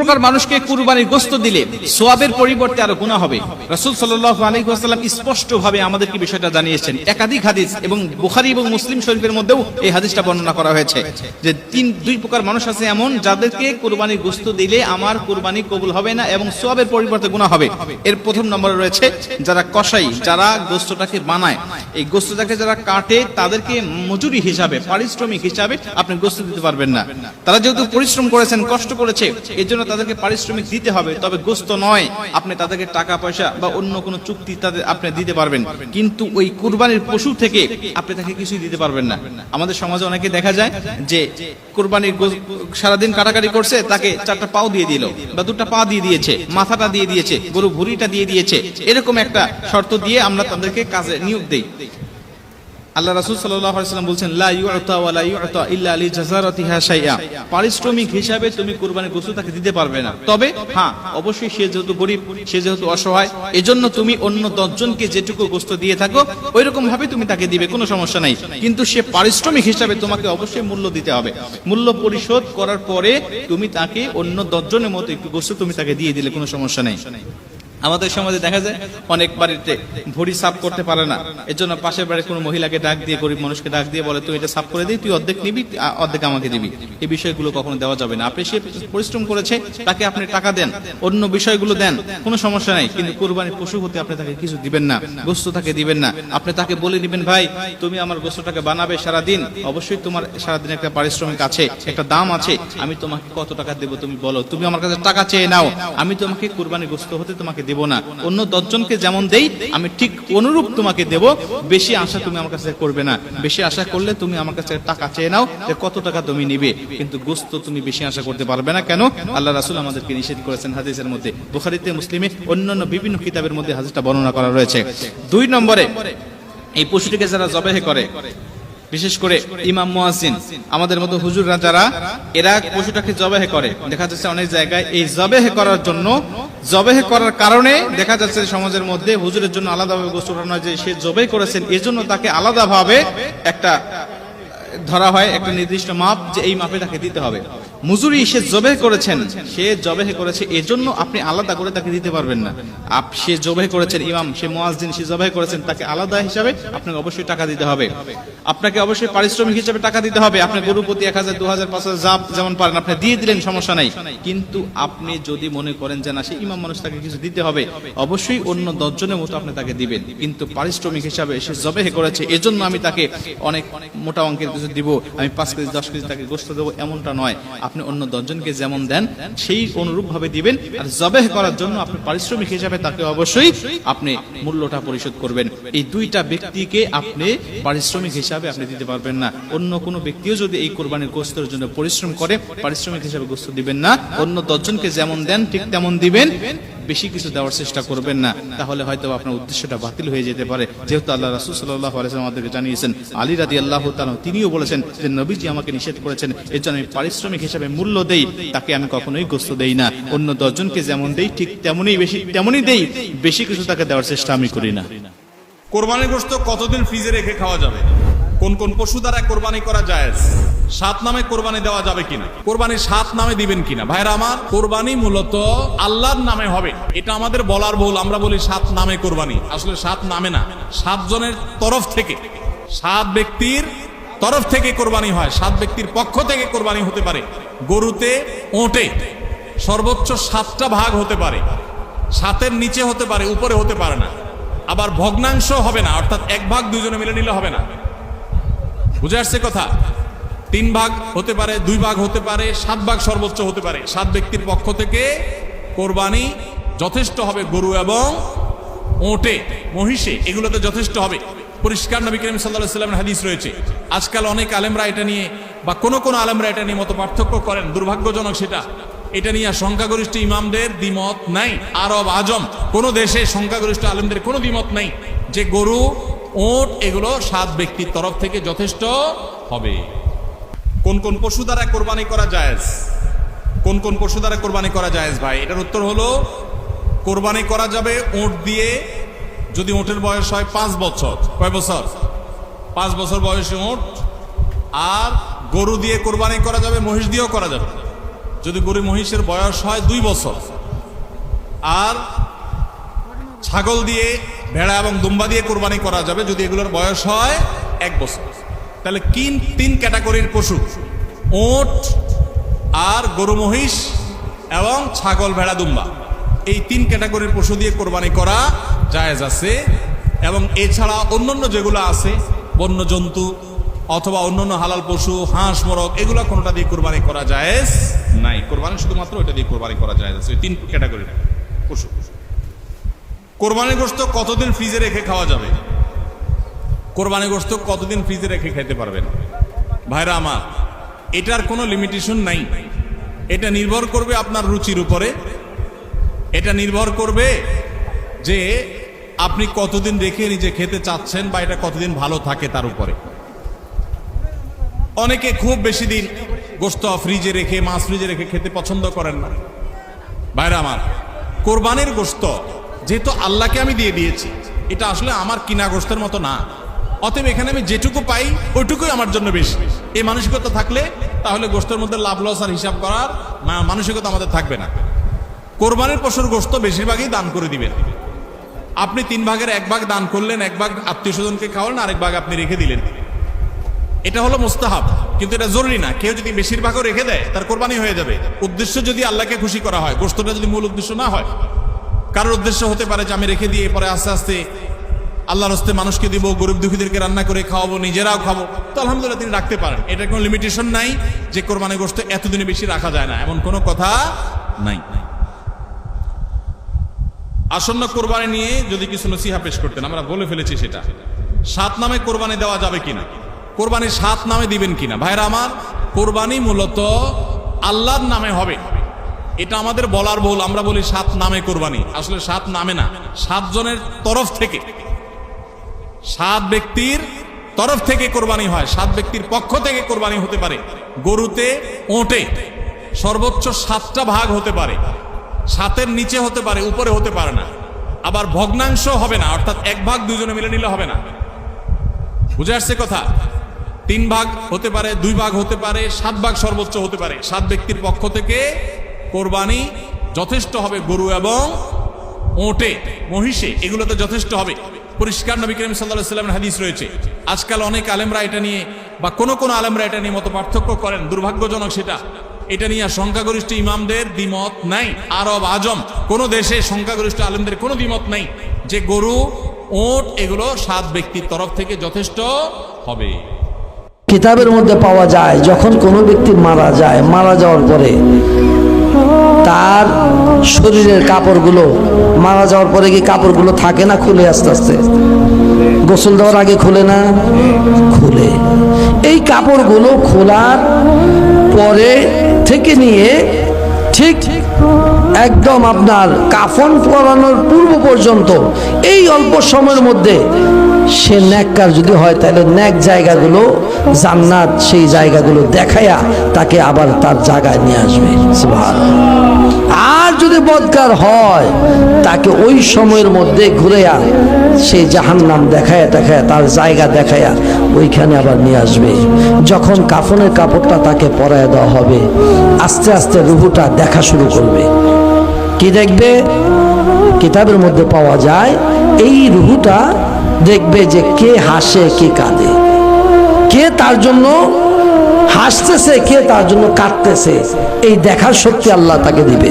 প্রকার মানুষকে কুরবানির গোস্ত দিলে সোয়াবের পরিবর্তে আরও গুণা হবে। রাসূল আলাইহি স্পষ্ট ভাবে আমাদেরকে বিষয়টা জানিয়েছেন। একাধিক হাদিস এবং বুখারী এবং মুসলিম শরীফের মধ্যেও এই হাদিসটা বর্ণনা করা হয়েছে যে তিন, দুই প্রকার মানুষ আছে এমন যাদেরকে কুরবানির গোস্ত দিলে আমার কুরবানি কবুল হবে না এবং সোয়াবের পরিবর্তে গুণা হবে। এর প্রথম নম্বরে রয়েছে যারা কসাই, যারা গোস্তটাকে বানায়, এই গোস্তটাকে যারা কাটে তাদেরকে মজুরি হিসাবে, পারিশ্রমিক হিসাবে আপনি গোস্ত দিতে পারবেন না। তারা যেহেতু পরিশ্রম করেছেন, কষ্ট করেছে এর জন্য তাদেরকে পারিশ্রমিক দিতে হবে, তবে গোস্ত নয়। আপনি তাদেরকে টাকা, পয়সা বা অন্য কোনো চুক্তি তাদের আপনি দিতে পারবেন। কিন্তু ওই কুরবানির পশু থেকে আপনি তাকে কিছুই দিতে পারবেন না। আমাদের সমাজে অনেকে দেখা যায় যে কুরবানির সারাদিন কাটাকাটি করছে, তাকে চারটা পাও দিয়ে দিল বা দুটা পা দিয়ে দিয়েছে, মাথাটা দিয়ে দিয়েছে, গরু ভুড়িটা দিয়ে দিয়েছে। এরকম একটা শর্ত দিয়ে আমরা তাদেরকে কাজে নিয়োগ দেই। আল্লাহ রাসূল ওয়াসাল্লাম বলছেন পারিশ্রমিক হিসাবে তুমি কুরবানির গোশত তাকে দিতে পারবে না। তবে হ্যাঁ অবশ্যই সে যেহেতু গরিব, সে যেহেতু অসহায়, এজন্য তুমি অন্য দশজনকে যেটুকু গোস্ত দিয়ে থাকো ওই রকম ভাবে তুমি তাকে দিবে, কোনো সমস্যা নাই। কিন্তু সে পারিশ্রমিক হিসাবে তোমাকে অবশ্যই মূল্য দিতে হবে। মূল্য পরিশোধ করার পরে তুমি তাকে অন্য দশজনের মতো একটু গোস্ত তুমি তাকে দিয়ে দিলে, কোনো সমস্যা নেই। আমাদের সমাজে দেখা যায় অনেক বাড়িতে ভরি সাফ করতে পারে না। এর জন্য পাশের বাড়ির কোনো মহিলাকে ডাক দিয়ে, গরিব মানুষকে ডাক দিয়ে বলে, তুই এটা সাফ করে দিই তুই অর্ধেক নিবি অর্ধেক আমাকে দিবি। এই বিষয়গুলো কখনো দেওয়া যাবে না। আপনি সে পরিশ্রম করেছে, তাকে আপনি টাকা দেন, অন্য বিষয়গুলো দেন, কোনো সমস্যা নাই। কিন্তু কুরবানির পশু হতে আপনি তাকে কিছু দিবেন না, গোস্ত তাকে দিবেন না। আপনি তাকে বলে দিবেন ভাই, তুমি আমার গোস্তটাকে বানাবে সারাদিন, অবশ্যই তোমার সারাদিন একটা পারিশ্রমিক আছে, একটা দাম আছে। আমি তোমাকে কত টাকা দেবো তুমি বলো। তুমি আমার কাছে টাকা চেয়ে নাও। আমি তোমাকে কুরবানি গোস্ত হতে তোমাকে দেব না। অন্য দশজনকে যেমন দেই, আমি ঠিক অনুরূপ তোমাকে দেব। বেশি আশা তুমি আমার কাছে করবে না। বেশি আশা করলে তুমি আমার কাছে টাকা চেয়ে নাও যে কত টাকা তুমি নিবে। কিন্তু গোস্ত তুমি বেশি আশা করতে পারবে না কেন? আল্লাহ রাসুল আমাদেরকে নিষেধ করেছেন হাদিসের মধ্যে। বুখারীতে, মুসলিমে অন্যান্য বিভিন্ন কিতাবের মধ্যে হাদিসটা বর্ণনা করা রয়েছে। দুই নম্বরে, এই পশুটিকে যারা জবেহে করে বিশেষ করে ইমাম মোয়াজিন আমাদের মতো হুজুর রাজারা এরা পশুটাকে জবেহে করে। দেখা যাচ্ছে অনেক জায়গায় এই জবেহে করার জন্য, জবেহে করার কারণে দেখা যাচ্ছে সমাজের মধ্যে হুজুরের জন্য আলাদাভাবে গোসল হয় যে সে জবে করেছেন, এজন্য তাকে আলাদাভাবে একটা ধরা হয় একটা নির্দিষ্ট মাপ যে এই মাপে তাকে দিতে হবে। মজুরি সে জবে করেছেন, সে জবে করেছে, এজন্য আপনি আলাদা করে তাকে দিতে পারবেন না। আপ, সে জবে করেছেন ইমাম, সে মুয়াজ্জিন, সে জবে করেছেন, তাকে আলাদা হিসাবে আপনাকে অবশ্যই টাকা দিতে হবে। আপনাকে অবশ্যই পারিশ্রমিক হিসাবে টাকা দিতে হবে। আপনি গরু প্রতি এক হাজার, দু হাজার, পাঁচ হাজার, যা যেমন পারেন, আপনি দিয়ে দিলেন, সমস্যা নাই। কিন্তু আপনি যদি মনে করেন যে না, সে ইমাম মানুষ, তাকে কিছু দিতে হবে, অবশ্যই অন্য দশজনের মতো আপনি তাকে দিবেন। কিন্তু পারিশ্রমিক হিসাবে সে জবে করেছে, এজন্য আমি তাকে অনেক মোটা অঙ্কের কিছু দিব, আমি পাঁচ কেজি, দশ কেজি তাকে গোস্ত দেবো, এমনটা নয়। আপনি অন্য দশজনকে যেমন দেন, সেই অনুরূপ ভাবে দিবেন। আর জবেহ করার জন্য আপনি পারিশ্রমিক হিসাবে তাকে অবশ্যই আপনি মূল্যটা পরিশোধ করবেন। এই দুইটা ব্যক্তিকে আপনি পারিশ্রমিক হিসাবে আপনি দিতে পারবেন না। অন্য কোনো ব্যক্তিও যদি এই কোরবানির গোস্তের জন্য পরিশ্রম করে, পারিশ্রমিক হিসাবে গোস্ত দিবেন না। অন্য দশজনকে যেমন দেন, ঠিক তেমন দিবেন। বেশি কিছু দেওয়ার চেষ্টা করবেন না। তাহলে হয়তো আপনার উদ্দেশ্যটা বাতিল হয়ে যেতে পারে। যেহেতু আল্লাহ রাসুল সাল্লাহ আমাদেরকে জানিয়েছেন, আলী রাদি আল্লাহ তিনিও বলেছেন যে নবীজি আমাকে নিষেধ করেছেন, এর জন্য আমি পারিশ্রমিক হিসাবে মূল্য দেই, তাকে আমি কখনোই গোস্ত দেই না। অন্য দশজনকে যেমন দেই, ঠিক তেমনই বেশি, তেমনই দেই, বেশি কিছু তাকে দেওয়ার চেষ্টা আমি করি না। কোরবানির গোশত কতদিন ফ্রিজে রেখে খাওয়া যাবে? কোন কোন পশু দ্বারা কোরবানি করা যায় সাত নামে কোরবানি দেওয়া যাবে কিনা? কোরবানি সাত নামে দিবেন কিনা? ভাইরা আমার, কোরবানি মূলত আল্লাহর নামে হবে। এটা আমাদের বলার ভুল, আমরা বলি সাত নামে কোরবানি। আসলে সাত নামে না সাত জনের তরফ থেকে। সাত ব্যক্তির তরফ থেকে কোরবানি হয়, সাত ব্যক্তির পক্ষ থেকে কোরবানি হতে পারে। গরুতে ওটে, সর্বোচ্চ সাতটা ভাগ হতে পারে। সাতের নিচে হতে পারে, উপরে হতে পারে না। আবার ভগ্নাংশ হবে না, অর্থাৎ এক ভাগ দুজনে মিলে নিলে হবে না। বুঝে আসছে কথা? তিন ভাগ হতে পারে, দুই ভাগ হতে পারে, সাত ভাগ সর্বোচ্চ হতে পারে। সাত ব্যক্তির পক্ষ থেকে কোরবানি যথেষ্ট হবে গরু এবং ওটে, মহিষে, এগুলোতে যথেষ্ট হবে। পরিষ্কার নবী করিম সাল্লাহ সাল্লামের হাদিস রয়েছে। আজকাল অনেক আলেমরা এটা নিয়ে বা কোনো কোনো আলেমরা এটা নিয়ে মতো পার্থক্য করেন, দুর্ভাগ্যজনক সেটা। এটা নিয়ে সংখ্যাগরিষ্ঠ ইমামদের দ্বিমত নাই। আরব, আজম, কোন দেশে সংখ্যাগরিষ্ঠ আলেমদের কোনো দ্বিমত নাই যে গরু, ওট এগুলো সাত ব্যক্তির তরফ থেকে যথেষ্ট হবে। কোন কোন পশু দ্বারা কোরবানি করা যায় কোন কোন পশু দ্বারা কোরবানি করা যায় ভাই? এটার উত্তর হলো, কোরবানি করা যাবে ওট দিয়ে যদি ওটের বয়স হয় পাঁচ বছর। কয় বছর? পাঁচ বছর বয়সে ওট আর গরু দিয়ে কোরবানি করা যাবে, মহিষ দিয়েও করা যাবে। যদি গরু মহিষের বয়স হয় দুই বছর, আর ছাগল দিয়ে ভেড়া এবং দুম্বা দিয়ে কোরবানি করা যাবে, যদি এগুলোর বয়স হয় এক বছর। তাহলে কিন তিন ক্যাটাগরির পশু ওট আর গরু মহিষ এবং ছাগল, ভেড়া, দুম্বা। এই তিন ক্যাটাগরির পশু দিয়ে কোরবানি করা জায়েজ আছে, এবং এছাড়া অন্যান্য যেগুলো আছে বন্য জন্তু অথবা অন্যান্য হালাল পশু, হাঁস, মোরগ, এগুলো কোনোটা দিয়ে কোরবানি করা জায়েজ নাই। কোরবানি শুধুমাত্র ওইটা দিয়ে কোরবানি করা জায়েজ আছে। তিন ক্যাটাগরির পশু। কোরবানি গোস্ত কতদিন ফ্রিজে রেখে খাওয়া যাবে? কোরবানি গোস্ত কতদিন ফ্রিজে রেখে খেতে পারবেন? ভাইরা আমার, এটার কোনো লিমিটেশন নাই। এটা নির্ভর করবে আপনার রুচির উপরে। এটা নির্ভর করবে যে আপনি কতদিন রেখে নিজে খেতে চাচ্ছেন বা এটা কতদিন ভালো থাকে তার উপরে? অনেকে খুব বেশি দিন গোস্ত ফ্রিজে রেখে, মাছ ফ্রিজে রেখে খেতে পছন্দ করেন না। ভাইরা আমার, কোরবানির গোস্ত যেহেতু আল্লাহকে আমি দিয়ে দিয়েছি, এটা আসলে আমার কিনা গোস্তের মতো না। অতএব এখানে আমি যেটুকু পাই, ওইটুকুই আমার জন্য বেশি। এই মানসিকতা থাকলে তাহলে গোস্তের মধ্যে লাভ লস আর হিসাব করার মানসিকতা আমাদের থাকবে না। কোরবানের পশুর গোস্ত বেশিরভাগই দান করে দিবেন। আপনি তিন ভাগের এক ভাগ দান করলেন, এক ভাগ আত্মীয় স্বজনকে খাওয়ালেন, আরেক ভাগ আপনি রেখে দিলেন। এটা হলো মুস্তাহাব, কিন্তু এটা জরুরি না। কেউ যদি বেশিরভাগও রেখে দেয়, তার কোরবানি হয়ে যাবে। উদ্দেশ্য যদি আল্লাহকে খুশি করা হয় গোস্তটা যদি মূল উদ্দেশ্য না হয়, কারোর উদ্দেশ্য হতে পারে যে আমি রেখে দিয়ে পরে আস্তে আস্তে আল্লাহর হস্তে মানুষকে দিব, গরিব দুঃখীদেরকে রান্না করে খাওয়াবো, নিজেরাও খাব। তো আলহামদুলিল্লাহ তিনি রাখতে পারেন। এটা কোনো লিমিটেশন নাই যে কোরবানি গোস্ত এতদিনে বেশি রাখা যায় না। এমন কোনো কথা নাই। আসন্ন কোরবানি নিয়ে যদি কিছু নসিহা পেশ করতেন, আমরা বলে ফেলেছি সেটা। সাত নামে কোরবানি দেওয়া যাবে কিনা? কোরবানি সাত নামে দিবেন কিনা? ভাইরা আমার, কোরবানি মূলত আল্লাহর নামে হবে। এটা আমাদের বলার ভুল, আমরা বলি সাত নামে কোরবানি। আসলে সাত নামে না সাত জনের তরফ থেকে। সাত ব্যক্তির তরফ থেকে কোরবানি হয়, সাত ব্যক্তির পক্ষ থেকে কোরবানি হতে পারে। গরুতে, ওটে, সর্বোচ্চ সাতটা ভাগ হতে পারে। সাতের নিচে হতে পারে, উপরে হতে পারে না। আবার ভগ্নাংশ হবে না, অর্থাৎ এক ভাগ দুজনে মিলে নিলে হবে না। বুঝে আসছে কথা? তিন ভাগ হতে পারে, দুই ভাগ হতে পারে, সাত ভাগ সর্বোচ্চ হতে পারে। সাত ব্যক্তির পক্ষ থেকে কোরবানি যথেষ্ট হবে গরু এবং ওটে, মহিষে, এগুলোতে যথেষ্ট হবে। পরিষ্কার নবী করিম সাল্লাহ সাল্লামের হাদিস রয়েছে। আজকাল অনেক আলেমরা এটা নিয়ে বা কোনো কোনো আলেমরা এটা নিয়ে মতো পার্থক্য করেন, দুর্ভাগ্যজনক সেটা। এটা নিয়ে সংখ্যাগরিষ্ঠ ইমামদের দ্বিমত নাই। আরব আজম, কোন দেশে সংখ্যাগরিষ্ঠ আলেমদের কোনো দ্বিমত নাই যে গরু, ওট এগুলো সাত ব্যক্তির তরফ থেকে যথেষ্ট হবে। কিতাবের মধ্যে পাওয়া যায়, যখন কোনো ব্যক্তি মারা যায়, মারা যাওয়ার পরে তার শরীরের কাপড়গুলো, মারা যাওয়ার পরে কি কাপড়গুলো থাকে না খুলে আস্তে আস্তে? গোসল দেওয়ার আগে খুলে না? খুলে। এই কাপড়গুলো খোলার পরে থেকে নিয়ে ঠিক একদম আপনার কাফন পরানোর পূর্ব পর্যন্ত, এই অল্প সময়ের মধ্যে সে ন্যাককার যদি হয়, তাহলে ন্যাক জায়গাগুলো, জান্নাত সেই জায়গাগুলো দেখায়া তাকে আবার তার জায়গায় নিয়ে আসবে। যদি বদকার হয়, তাকে ওই সময়ের মধ্যে ঘুরে ঘুরেয়া সেই জাহান্নাম দেখায় দেখায় তার জায়গা দেখায়া ওইখানে আবার নিয়ে আসবে। যখন কাফনের কাপড়টা তাকে পরায় দেওয়া হবে, আস্তে আস্তে রুহুটা দেখা শুরু করবে। কি দেখবে? কিতাবের মধ্যে পাওয়া যায়, এই রুহুটা দেখবে যে কে হাসে, কে কাঁদে। কে তার জন্য হাসতেছে, কে তার জন্য কাঁদতেছে, এই দেখার শক্তি আল্লাহ তাকে দিবে।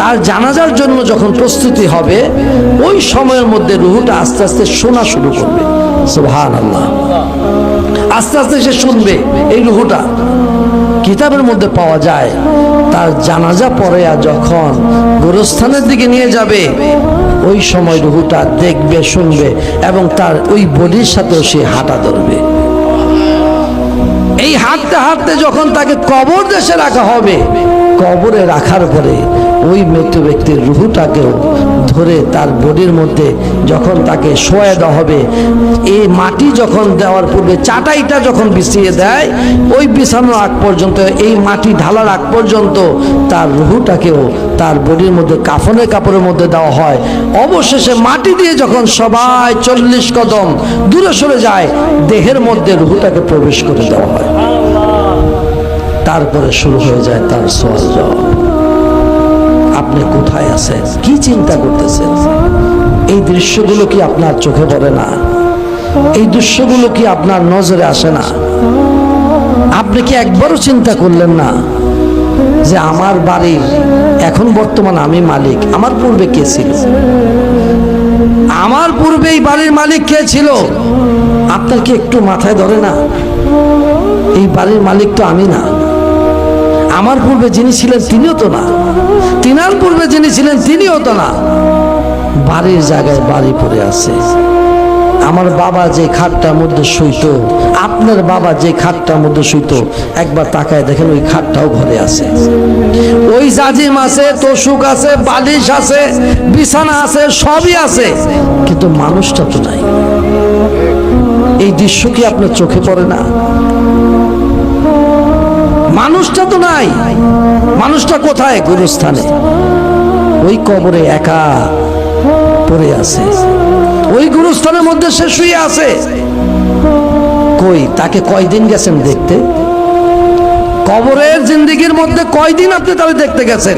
তার জানাজার জন্য যখন প্রস্তুতি হবে, ওই সময়ের মধ্যে রুহুটা আস্তে আস্তে শোনা শুরু করবে। আল্লাহ আস্তে আস্তে সে শুনবে এই রুহুটা। কিতাবের মধ্যে পাওয়া যায়, তার জানাজা পরে আর যখন গোরস্থানের দিকে নিয়ে যাবে, ওই সময় রুহুটা দেখবে, শুনবে এবং তার ওই বডির সাথেও সে হাঁটা ধরবে। এই হাঁটতে হাঁটতে যখন তাকে কবর দেশে রাখা হবে, কবরে রাখার পরে ওই মৃত ব্যক্তির রুহুটাকেও ধরে তার বডির মধ্যে যখন তাকে শোয়া দেওয়া হবে, এই মাটি যখন দেওয়ার পূর্বে চাটাইটা যখন বিছিয়ে দেয়, ওই বিছানোর আগ পর্যন্ত, এই মাটি ঢালার আগ পর্যন্ত তার রুহুটাকেও তার বডির মধ্যে কাফনের কাপড়ের মধ্যে দেওয়া হয়। অবশেষে মাটি দিয়ে যখন সবাই চল্লিশ কদম দূরে সরে যায়, দেহের মধ্যে রুহুটাকে প্রবেশ করে দেওয়া হয়। তারপরে শুরু হয়ে যায় তার সওয়াল জবাব। আপনি কোথায় আছেন? কি চিন্তা করতেছেন? এই দৃশ্যগুলো কি আপনার চোখে পড়ে না? এই দৃশ্যগুলো কি আপনার নজরে আসে না? আপনি কি একবারও চিন্তা করলেন না যে আমার বাড়ির এখন বর্তমান আমি মালিক? আমার পূর্বে কে ছিল? আমার পূর্বে এই বাড়ির মালিক কে ছিল? আপনার কি একটু মাথায় ধরে না? এই বাড়ির মালিক তো আমি না। আমার পূর্বে যিনি ছিলেন তিনিও তো না। তিনার পূর্বে যিনি ছিলেন তিনিও তো না। বাড়ির জায়গায় বাড়ি পড়ে আছে। আমার বাবা যে খাটটার মধ্যে শুইত, আপনার বাবা যে খাটটার মধ্যে শুইত, একবার তাকায় দেখেন ওই খাটটাও ঘরে আছে। ওই জাজিম আছে, তোষুক আছে, বালিশ আছে, বিছানা আছে, সবই আছে। কিন্তু মানুষটা তো নাই। এই দৃশ্য কি আপনার চোখে পড়ে না? মানুষটা তো নাই। মানুষটা কোথায়? গুরুস্থানে। ওই কবরে একা পড়ে আছে। ওই গুরুস্থানের মধ্যে সে শুয়ে আছে। কই, তাকে কয়দিন গেছেন দেখতে? কবরের জিন্দিগির মধ্যে কয়দিন আপনি তাহলে দেখতে গেছেন?